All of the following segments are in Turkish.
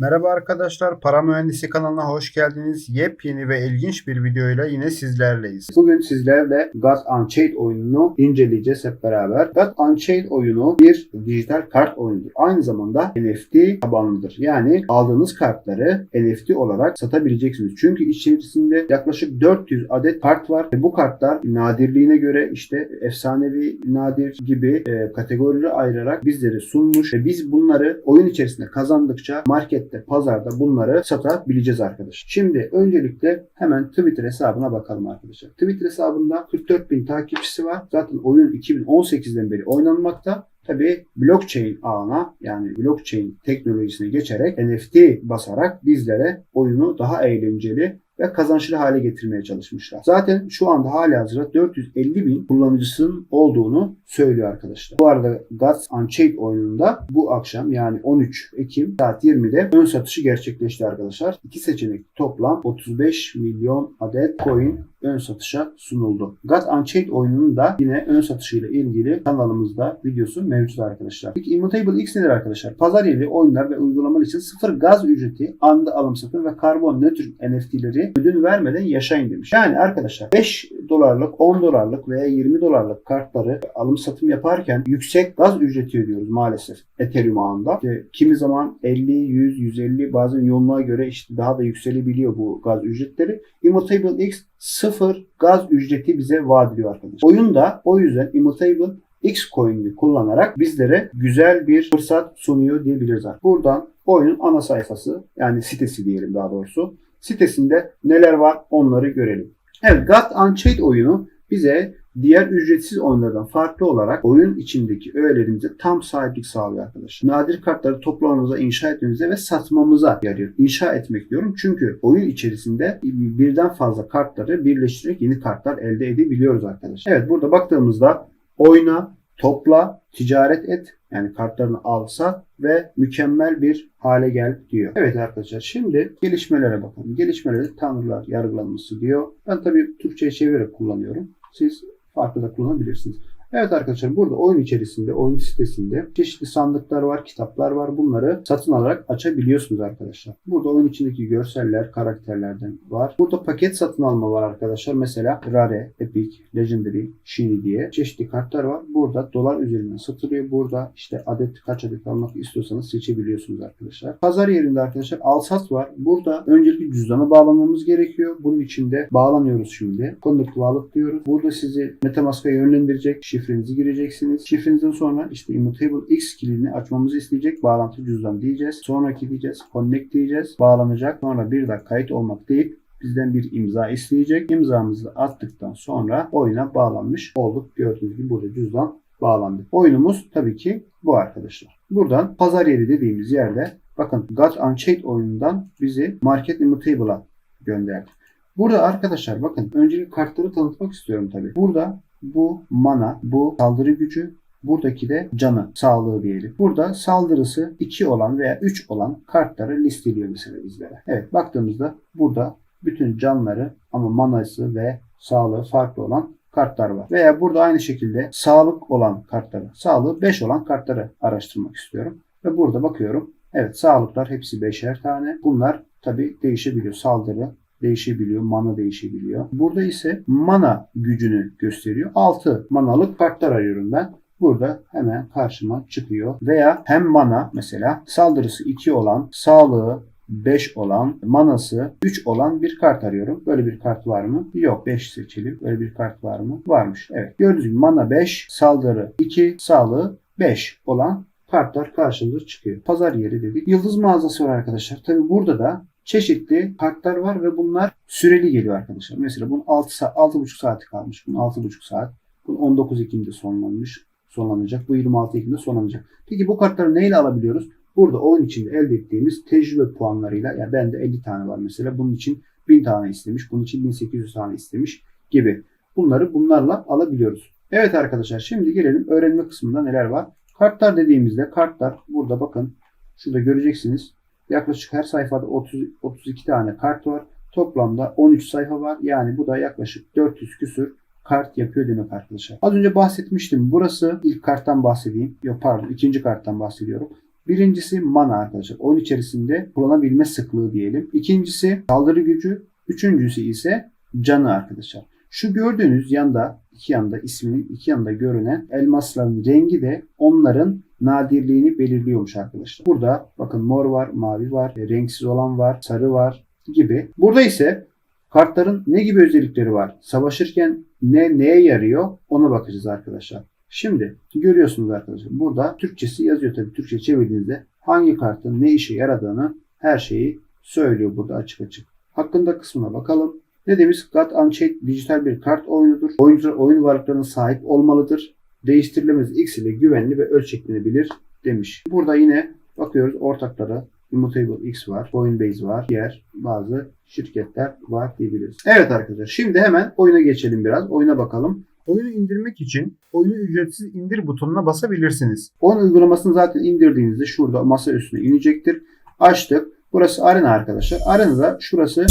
Merhaba arkadaşlar, Para Mühendisi kanalına hoş geldiniz. Yepyeni ve ilginç bir videoyla yine sizlerleyiz. Bugün sizlerle God Unchained oyununu inceleyeceğiz hep beraber. God Unchained oyunu bir dijital kart oyunudur. Aynı zamanda NFT tabanlıdır. Yani aldığınız kartları NFT olarak satabileceksiniz. Çünkü içerisinde yaklaşık 400 adet kart var ve bu kartlar nadirliğine göre işte efsanevi, nadir gibi e, kategorileri ayırarak bizlere sunmuş ve biz bunları oyun içerisinde kazandıkça markette, pazarda bunları satabileceğiz arkadaşlar. Şimdi öncelikle hemen Twitter hesabına bakalım arkadaşlar. Twitter hesabında 44 bin takipçisi var. Zaten oyun 2018'den beri oynanmakta. Tabii blockchain ağına yani blockchain teknolojisine geçerek NFT basarak bizlere oyunu daha eğlenceli ve kazançlı hale getirmeye çalışmışlar. Zaten şu anda hala hazırda 450 bin kullanıcısının olduğunu söylüyor arkadaşlar. Bu arada Gods Unchained oyununda bu akşam yani 13 Ekim saat 20'de ön satışı gerçekleşti arkadaşlar. İki seçenek toplam 35 milyon adet coin ön satışa sunuldu. God Unchained oyununun da yine ön satışıyla ilgili kanalımızda videosu mevcut arkadaşlar. Peki Immutable X nedir arkadaşlar? Pazar yeri oyunlar ve uygulamalar için sıfır gaz ücreti, anda alım satım ve karbon nötr NFT'leri ödün vermeden yaşayın demiş. Yani arkadaşlar 5 dolarlık, 10 dolarlık veya 20 dolarlık kartları alım satım yaparken yüksek gaz ücreti ödüyoruz maalesef Ethereum ağında. İşte kimi zaman 50, 100, 150 bazen yoğunluğa göre işte daha da yükselebiliyor bu gaz ücretleri. Immutable X sıfır gaz ücreti bize vaat ediyor arkadaşlar. Oyunda o yüzden Immutable X coin'i kullanarak bizlere güzel bir fırsat sunuyor diyebiliriz. Buradan oyunun ana sayfası yani sitesi diyelim daha doğrusu. Sitesinde neler var onları görelim. Evet God Unchained oyunu bize diğer ücretsiz oyunlardan farklı olarak oyun içindeki öğelerimize tam sahiplik sağlıyor arkadaşlar. Nadir kartları toplamamıza, inşa etmemize ve satmamıza yarıyor. İnşa etmek diyorum çünkü oyun içerisinde birden fazla kartları birleştirerek yeni kartlar elde edebiliyoruz arkadaşlar. Evet burada baktığımızda oyna, topla, ticaret et yani kartlarını al sat ve mükemmel bir hale gel diyor. Evet arkadaşlar şimdi gelişmelere bakalım. Gelişmelerde tanrılar yargılanması diyor. Ben tabii Türkçe'ye çevirerek kullanıyorum. Siz farklı da kullanabilirsiniz. Evet arkadaşlar burada oyun içerisinde, oyun sitesinde çeşitli sandıklar var, kitaplar var. Bunları satın alarak açabiliyorsunuz arkadaşlar. Burada oyun içindeki görseller, karakterlerden var. Burada paket satın alma var arkadaşlar. Mesela Rare, Epic, Legendary, Shiny diye çeşitli kartlar var. Burada dolar üzerinden satılıyor. Burada işte adet kaç adet almak istiyorsanız seçebiliyorsunuz arkadaşlar. Pazar yerinde arkadaşlar Alsat var. Burada öncelikle cüzdana bağlamamız gerekiyor. Bunun için de bağlanıyoruz şimdi. Connect Wallet diyoruz. Burada sizi Metamask'a yönlendirecek şifrenizi gireceksiniz. Şifrenizden sonra işte Immutable X kilidini açmamızı isteyecek. Bağlantı cüzdan diyeceğiz. Sonraki diyeceğiz. Connect diyeceğiz. Bağlanacak. Sonra bir de kayıt olmak deyip bizden bir imza isteyecek. İmzamızı attıktan sonra oyuna bağlanmış olduk. Gördüğünüz gibi burada cüzdan bağlandı. Oyunumuz tabii ki bu arkadaşlar. Buradan pazar yeri dediğimiz yerde bakın God Unchained oyunundan bizi Market Immutable'a gönderdi. Burada arkadaşlar bakın öncelikle kartları tanıtmak istiyorum tabii. Burada bu mana, bu saldırı gücü, buradaki de canı, sağlığı diyelim. Burada saldırısı 2 olan veya 3 olan kartları listeliyor mesela bizlere. Evet baktığımızda burada bütün canları ama manası ve sağlığı farklı olan kartlar var. Veya burada aynı şekilde sağlık olan kartları, sağlığı 5 olan kartları araştırmak istiyorum. Ve burada bakıyorum. Evet sağlıklar hepsi 5'er tane. Bunlar tabi değişebiliyor. Saldırı, değişebiliyor. Mana değişebiliyor. Burada ise mana gücünü gösteriyor. 6 manalık kartlar arıyorum ben. Burada hemen karşıma çıkıyor. Veya hem mana mesela saldırısı 2 olan, sağlığı 5 olan, manası 3 olan bir kart arıyorum. Böyle bir kart var mı? Yok. 5 seçelim. Böyle bir kart var mı? Varmış. Evet. Gördüğünüz gibi mana 5, saldırı 2, sağlığı 5 olan kartlar karşımıza çıkıyor. Pazar yeri dedik. Yıldız mağazası var arkadaşlar. Tabi burada da çeşitli kartlar var ve bunlar süreli geliyor arkadaşlar. Mesela bunun 6 saat, 6,5 saati kalmış. Bunun 6,5 saat. Bunun 19 Ekim'de sonlanmış. Sonlanacak. Bu 26 Ekim'de sonlanacak. Peki bu kartları neyle alabiliyoruz? Burada oyun içinde elde ettiğimiz tecrübe puanlarıyla ya yani bende 50 tane var mesela. Bunun için 1000 tane istemiş. Bunun için 1800 tane istemiş gibi. Bunları bunlarla alabiliyoruz. Evet arkadaşlar şimdi gelelim öğrenme kısmında neler var. Kartlar dediğimizde kartlar burada bakın şurada göreceksiniz. Yaklaşık her sayfada 30 32 tane kart var. Toplamda 13 sayfa var. Yani bu da yaklaşık 400 küsür kart yapıyor demek arkadaşlar. Az önce bahsetmiştim. Burası ilk karttan bahsedeyim. Yok pardon ikinci karttan bahsediyorum. Birincisi mana arkadaşlar. Oyun içerisinde kullanabilme sıklığı diyelim. İkincisi saldırı gücü. Üçüncüsü ise canı arkadaşlar. Şu gördüğünüz yanda iki yanda isminin iki yanda görünen elmasların rengi de onların nadirliğini belirliyormuş arkadaşlar. Burada bakın mor var, mavi var, e, renksiz olan var, sarı var gibi. Burada ise kartların ne gibi özellikleri var? Savaşırken ne neye yarıyor? Ona bakacağız arkadaşlar. Şimdi görüyorsunuz arkadaşlar. Burada Türkçesi yazıyor tabii. Türkçe çevirdiğinizde hangi kartın ne işe yaradığını her şeyi söylüyor burada açık açık. Hakkında kısmına bakalım. Ne demiş? God Unchained dijital bir kart oyunudur. Oyuncular oyun varlıklarına sahip olmalıdır. Değiştirilemez X ile güvenli ve ölçeklenebilir demiş. Burada yine bakıyoruz ortaklara Immutable X var, Coinbase var, diğer bazı şirketler var diyebiliriz. Evet arkadaşlar şimdi hemen oyuna geçelim biraz. Oyuna bakalım. Oyunu indirmek için oyunu ücretsiz indir butonuna basabilirsiniz. Oyun uygulamasını zaten indirdiğinizde şurada masa üstüne inecektir. Açtık. Burası arena arkadaşlar. Arenada şurası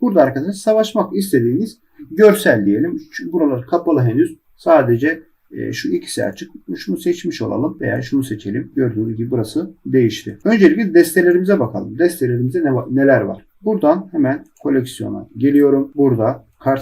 burada arkadaşlar savaşmak istediğiniz görsel diyelim. Buralar kapalı henüz. Sadece şu ikisi açık. Şunu seçmiş olalım veya şunu seçelim. Gördüğünüz gibi burası değişti. Öncelikle destelerimize bakalım. Destelerimizde ne, neler var? Buradan hemen koleksiyona geliyorum. Burada kart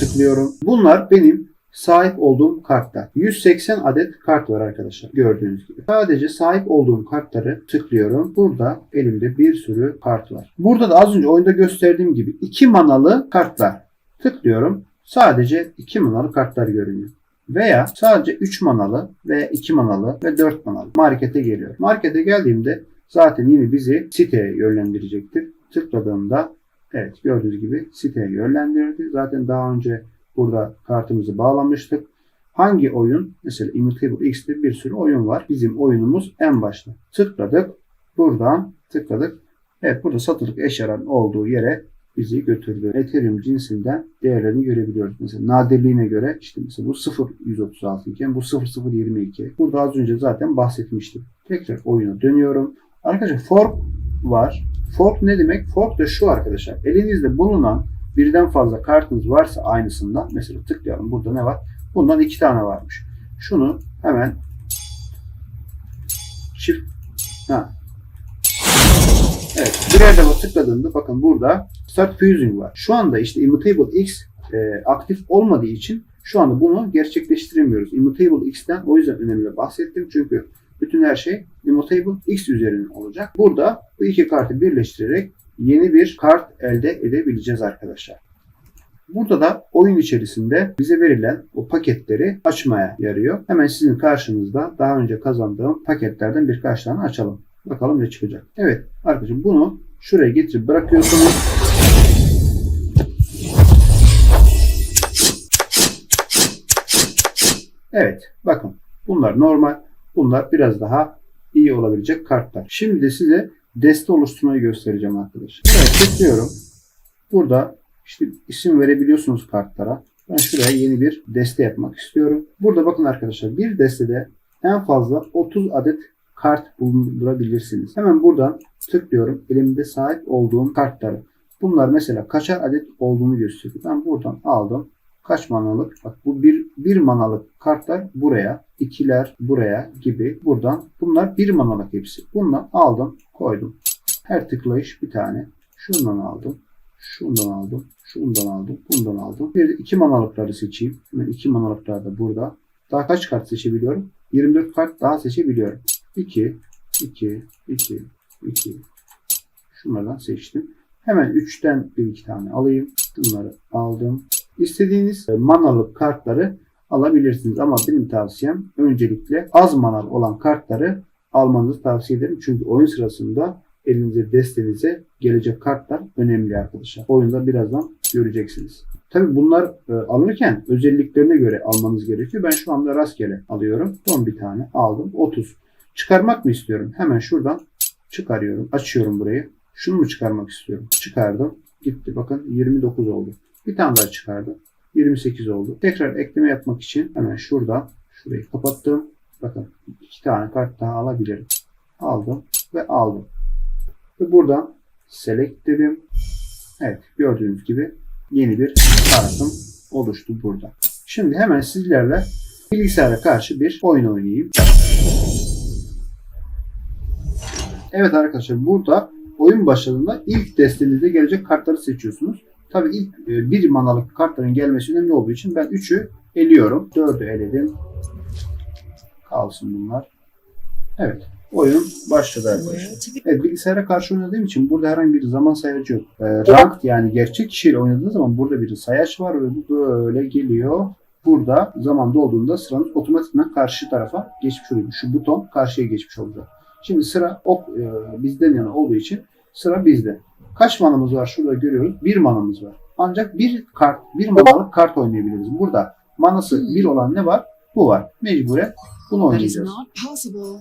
tıklıyorum. Bunlar benim sahip olduğum kartlar. 180 adet kart var arkadaşlar gördüğünüz gibi. Sadece sahip olduğum kartları tıklıyorum. Burada elimde bir sürü kart var. Burada da az önce oyunda gösterdiğim gibi 2 manalı kartlar. Tıklıyorum. Sadece 2 manalı kartlar görünüyor. Veya sadece 3 manalı ve 2 manalı ve 4 manalı markete geliyor. Markete geldiğimde zaten yine bizi siteye yönlendirecektir. Tıkladığımda evet gördüğünüz gibi siteye yönlendirdi. Zaten daha önce burada kartımızı bağlamıştık. Hangi oyun? Mesela Immutable X'te bir sürü oyun var. Bizim oyunumuz en başta. Tıkladık. Buradan tıkladık. Evet burada satılık eşyaların olduğu yere bizi götürdü. Ethereum cinsinden değerlerini görebiliyoruz. Mesela nadirliğine göre işte mesela bu 0.136 iken bu 0.022. Burada az önce zaten bahsetmiştim. Tekrar oyuna dönüyorum. Arkadaşlar fork var. Fork ne demek? Fork da şu arkadaşlar. Elinizde bulunan birden fazla kartınız varsa aynısından mesela tıklayalım. Burada ne var? Bundan iki tane varmış. Şunu hemen çift ha. Evet. Birer defa tıkladığımda bakın burada Start Fusing var. Şu anda işte Immutable X e, aktif olmadığı için şu anda bunu gerçekleştiremiyoruz. Immutable X'ten o yüzden önemli bahsettim. Çünkü bütün her şey Immutable X üzerinden olacak. Burada bu iki kartı birleştirerek yeni bir kart elde edebileceğiz arkadaşlar. Burada da oyun içerisinde bize verilen o paketleri açmaya yarıyor. Hemen sizin karşınızda daha önce kazandığım paketlerden birkaç tane açalım. Bakalım ne çıkacak. Evet arkadaşım bunu şuraya getirip bırakıyorsunuz. Evet bakın bunlar normal. Bunlar biraz daha iyi olabilecek kartlar. Şimdi de size deste oluşturmayı göstereceğim arkadaşlar. Evet tıklıyorum. Burada işte isim verebiliyorsunuz kartlara. Ben şuraya yeni bir deste yapmak istiyorum. Burada bakın arkadaşlar bir destede en fazla 30 adet kart bulundurabilirsiniz. Hemen buradan tıklıyorum. Elimde sahip olduğum kartları. Bunlar mesela kaçar adet olduğunu gösteriyor. Ben buradan aldım. Kaç manalık? Bak bu bir, bir manalık kartlar buraya. ikiler buraya gibi. Buradan. Bunlar bir manalık hepsi. Bundan aldım. Koydum. Her tıklayış bir tane. Şundan aldım. Şundan aldım. Şundan aldım. Bundan aldım. Bir de iki manalıkları seçeyim. Hemen iki manalıklar da burada. Daha kaç kart seçebiliyorum? 24 kart daha seçebiliyorum. 2, 2, 2, 2. Şunlardan seçtim. Hemen 3'ten bir iki tane alayım. Bunları aldım. İstediğiniz manalık kartları alabilirsiniz. Ama benim tavsiyem öncelikle az manalı olan kartları almanızı tavsiye ederim. Çünkü oyun sırasında elinize destenize gelecek kartlar önemli arkadaşlar. Oyunda birazdan göreceksiniz. Tabi bunlar e, alınırken özelliklerine göre almanız gerekiyor. Ben şu anda rastgele alıyorum. Son bir tane aldım. 30. Çıkarmak mı istiyorum? Hemen şuradan çıkarıyorum. Açıyorum burayı. Şunu mu çıkarmak istiyorum? Çıkardım. Gitti. Bakın 29 oldu. Bir tane daha çıkardım. 28 oldu. Tekrar ekleme yapmak için hemen şuradan şurayı kapattım. Bakın iki tane kart daha alabilirim. Aldım ve aldım. Ve buradan select dedim. Evet gördüğünüz gibi yeni bir kartım oluştu burada. Şimdi hemen sizlerle bilgisayara karşı bir oyun oynayayım. Evet arkadaşlar burada oyun başladığında ilk destenizde gelecek kartları seçiyorsunuz. Tabii ilk e, bir manalık kartların gelmesi önemli olduğu için ben 3'ü eliyorum. 4'ü eledim. Kalsın bunlar. Evet. Oyun başladı arkadaşlar. Evet bilgisayara karşı oynadığım için burada herhangi bir zaman sayacı yok. Ee, ranked yani gerçek kişiyle oynadığınız zaman burada bir sayaç var ve bu böyle geliyor. Burada zaman dolduğunda sıranız otomatikman karşı tarafa geçmiş oluyor. Şu buton karşıya geçmiş olacak. Şimdi sıra ok, e, bizden yana olduğu için sıra bizde. Kaç manamız var şurada görüyoruz. Bir manamız var. Ancak bir kart, bir manalık kart oynayabiliriz. Burada manası bir olan ne var? Bu var. Mecburen bunu oynayacağız.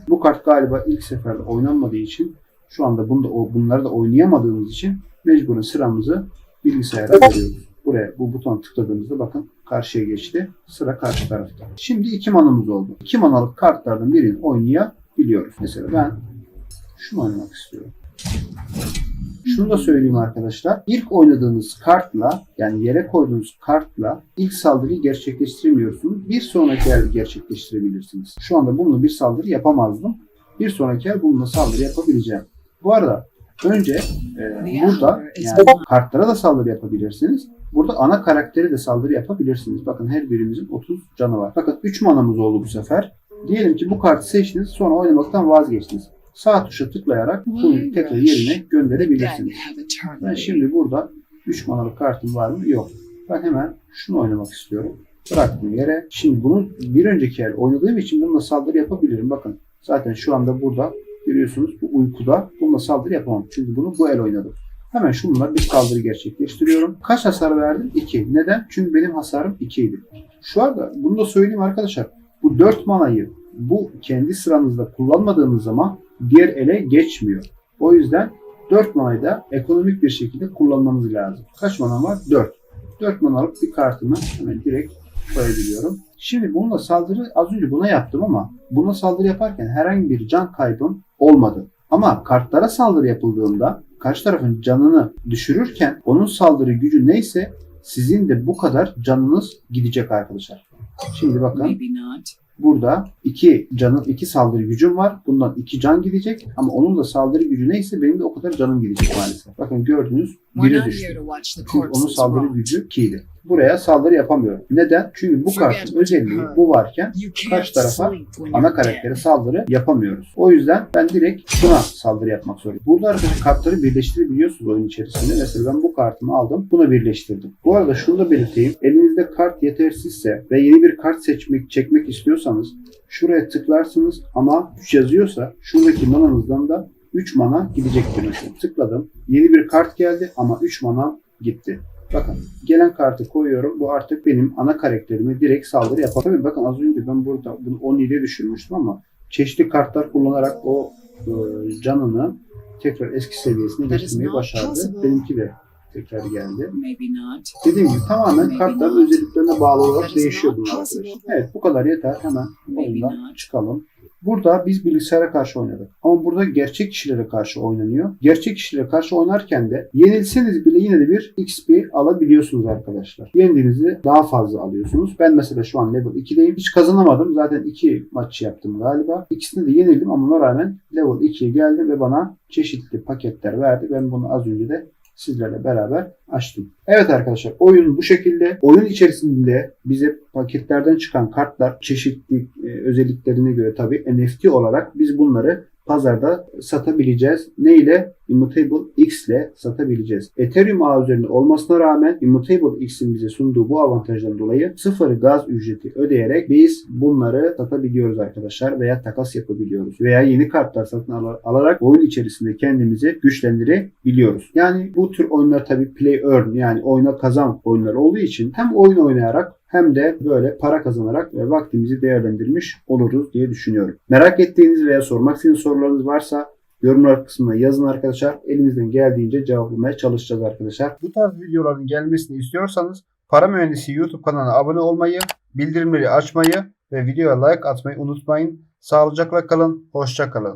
Bu kart galiba ilk seferde oynanmadığı için şu anda bunda o bunları da oynayamadığımız için mecburen sıramızı bilgisayara veriyoruz. Buraya bu buton tıkladığımızda bakın karşıya geçti. Sıra karşı tarafta. Şimdi iki manamız oldu. İki manalık kartlardan birini oynayabiliyoruz. Mesela ben şunu oynamak istiyorum. Şunu da söyleyeyim arkadaşlar. İlk oynadığınız kartla yani yere koyduğunuz kartla ilk saldırıyı gerçekleştiremiyorsunuz. Bir sonraki el gerçekleştirebilirsiniz. Şu anda bununla bir saldırı yapamazdım. Bir sonraki el bununla saldırı yapabileceğim. Bu arada önce e, burada yani kartlara da saldırı yapabilirsiniz. Burada ana karakteri de saldırı yapabilirsiniz. Bakın her birimizin 30 canı var. Bakın 3 manamız oldu bu sefer. Diyelim ki bu kartı seçtiniz sonra oynamaktan vazgeçtiniz. Sağ tuşa tıklayarak bunu tekrar yerine gönderebilirsiniz. Ben şimdi burada 3 manalık kartım var mı? Yok. Ben hemen şunu oynamak istiyorum. Bıraktım yere. Şimdi bunu bir önceki el oynadığım için bununla saldırı yapabilirim. Bakın zaten şu anda burada görüyorsunuz bu uykuda bununla saldırı yapamam. Çünkü bunu bu el oynadım. Hemen şununla bir saldırı gerçekleştiriyorum. Kaç hasar verdim? 2. Neden? Çünkü benim hasarım 2 idi. Şu anda bunu da söyleyeyim arkadaşlar. Bu 4 manayı bu kendi sıranızda kullanmadığınız zaman diğer ele geçmiyor. O yüzden 4 manayı da ekonomik bir şekilde kullanmanız lazım. Kaç mana var? 4. 4 manalık bir kartımı hemen direkt koyabiliyorum. Şimdi bununla saldırı az önce buna yaptım ama buna saldırı yaparken herhangi bir can kaybım olmadı. Ama kartlara saldırı yapıldığında karşı tarafın canını düşürürken onun saldırı gücü neyse sizin de bu kadar canınız gidecek arkadaşlar. Şimdi bakın. Burada iki canın iki saldırı gücüm var. Bundan iki can gidecek ama onun da saldırı gücü neyse benim de o kadar canım gidecek maalesef. Bakın gördünüz biri düştü. Çünkü onun saldırı gücü 2 idi. Buraya saldırı yapamıyorum. Neden? Çünkü bu kartın özelliği bu varken karşı tarafa ana karaktere saldırı yapamıyoruz. O yüzden ben direkt şuna saldırı yapmak zorundayım. Burada arkadaşlar kartları birleştirebiliyorsunuz oyun içerisinde. Mesela ben bu kartımı aldım. Buna birleştirdim. Bu arada şunu da belirteyim. Elinizde kart yetersizse ve yeni bir kart seçmek, çekmek istiyorsanız şuraya tıklarsınız ama 3 yazıyorsa şuradaki mananızdan da 3 mana gidecektir mesela. Tıkladım. Yeni bir kart geldi ama 3 mana gitti. Bakın gelen kartı koyuyorum. Bu artık benim ana karakterime direkt saldırı yapar. Tabii bakın az önce ben burada bunu 17'ye düşürmüştüm ama çeşitli kartlar kullanarak o e, canını tekrar eski seviyesine getirmeyi başardı. Benimki de tekrar geldi. Dediğim gibi tamamen kartların özelliklerine bağlı olarak değişiyor bunlar arkadaşlar. Evet bu kadar yeter. Hemen oyundan çıkalım. Burada biz bilgisayara karşı oynadık. Ama burada gerçek kişilere karşı oynanıyor. Gerçek kişilere karşı oynarken de yenilseniz bile yine de bir XP alabiliyorsunuz arkadaşlar. Yendiğinizde daha fazla alıyorsunuz. Ben mesela şu an level 2'deyim. Hiç kazanamadım. Zaten 2 maç yaptım galiba. İkisini de yenildim ama ona rağmen level 2'ye geldim ve bana çeşitli paketler verdi. Ben bunu az önce de sizlerle beraber açtım. Evet arkadaşlar oyun bu şekilde. Oyun içerisinde bize paketlerden çıkan kartlar çeşitli e, özelliklerine göre tabi NFT olarak biz bunları pazarda satabileceğiz. Ne ile? Immutable X ile satabileceğiz. Ethereum ağı üzerinde olmasına rağmen Immutable X'in bize sunduğu bu avantajdan dolayı sıfır gaz ücreti ödeyerek biz bunları satabiliyoruz arkadaşlar veya takas yapabiliyoruz. Veya yeni kartlar satın al- alarak oyun içerisinde kendimizi güçlendirebiliyoruz. Yani bu tür oyunlar tabii play earn yani oyna kazan oyunlar olduğu için hem oyun oynayarak hem de böyle para kazanarak ve vaktimizi değerlendirmiş oluruz diye düşünüyorum. Merak ettiğiniz veya sormak istediğiniz sorularınız varsa yorumlar kısmına yazın arkadaşlar. Elimizden geldiğince cevaplamaya çalışacağız arkadaşlar. Bu tarz videoların gelmesini istiyorsanız Para Mühendisi YouTube kanalına abone olmayı, bildirimleri açmayı ve videoya like atmayı unutmayın. Sağlıcakla kalın, hoşça kalın.